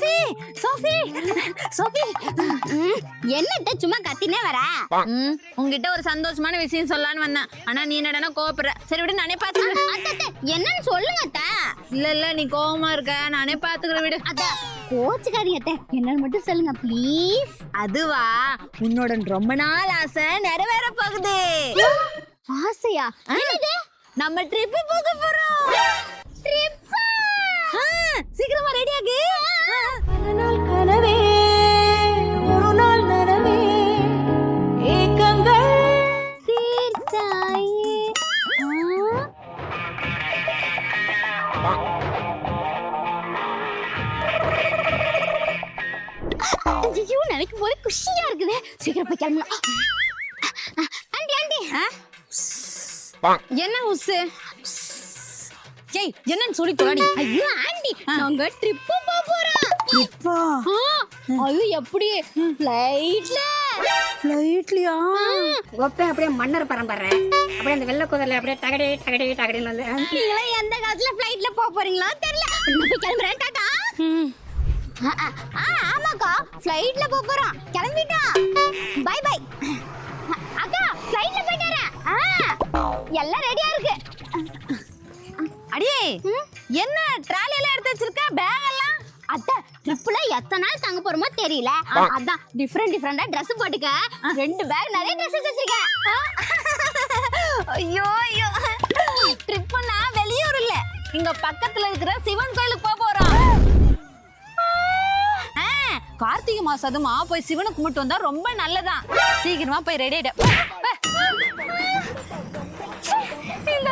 Sophie Sophie Sophie. என்னத்த சும்மா கத்தினே வர? உங்ககிட்ட ஒரு சந்தோஷமான விஷயம் சொல்லலான்னு வந்தேன். ஆனா நீ என்னடா கோவப்படுற? சரி விடு நானே பாத்துக்கிறேன். என்னன்னு சொல்லுங்க அத்தை. இல்ல இல்ல நீ கோவமா இருக்க. நானே பாத்துக்கிறேன் விடு. அத்தை கோச்சுக்காதீங்க அத்தை. என்னன்னு மட்டும் சொல்லுங்க ப்ளீஸ் அதுவா? உன்னோட ரொம்ப நாள் ஆசை நிறைவேற போகுது. ஆசையா? நம்ம ட்ரிப் போக போறோம். ஐயோ நினைக்கும் போது குஷியா இருக்குது. சீக்கிரம் போய் கிளம்பலாம். Aunty aunty. என்ன உசு? ஏய் என்னன்னு சொல்லி தொலைடி ஐயோ ஆண்டி நாங்க போக போறோம். ட்ரிப்பா ஐயோ எப்படி? ஃப்ளைட்ல ஃப்ளைட்லயா ஒப்பேன் அப்படியே மன்னர் பரம்பரை. அப்படியே அந்த வெள்ளை குதிரையில அப்படியே டகடே டகடே டகடேன்னு வந்து நீங்களா எந்த காலத்துல ஃப்ளைட்ல போக போறீங்களோ தெரியல. நான் கிளம்புறேன் டாடா. ஆ, ஆமாக்கா ஃப்ளைட்ல போக போறோம். கிளம்பிட்டோம் பை பை அக்கா ஃப்ளைட்ல போயிட்டு வரேன். ஆ, எல்லாம் ரெடியா இருக்கு. அடியே என்ன ட்ராலி எல்லாம் எடுத்து வச்சிருக்க? பேக் எத்தனை நாள் தங்க போறோமோ தெரியல. அதான் டிஃப்ரெண்ட் டிஃப்ரெண்டா Dress போட்டுக்க. ரெண்டு பேக் நிறைய ட்ரெஸ் வச்சிருக்கேன் ஐயோ ஐயோ. ட்ரிப்னா வெளியூர் இல்ல இங்க பக்கத்துல இருக்கிற சிவன் கோயிலுக்கு போக போறோம். கார்த்திகை மாசம் அதுமா போய் சிவனை கும்பிட்டு வந்தா ரொம்ப நல்லதான். சீக்கிரமா போய் ரெடி ஆயிட. இந்த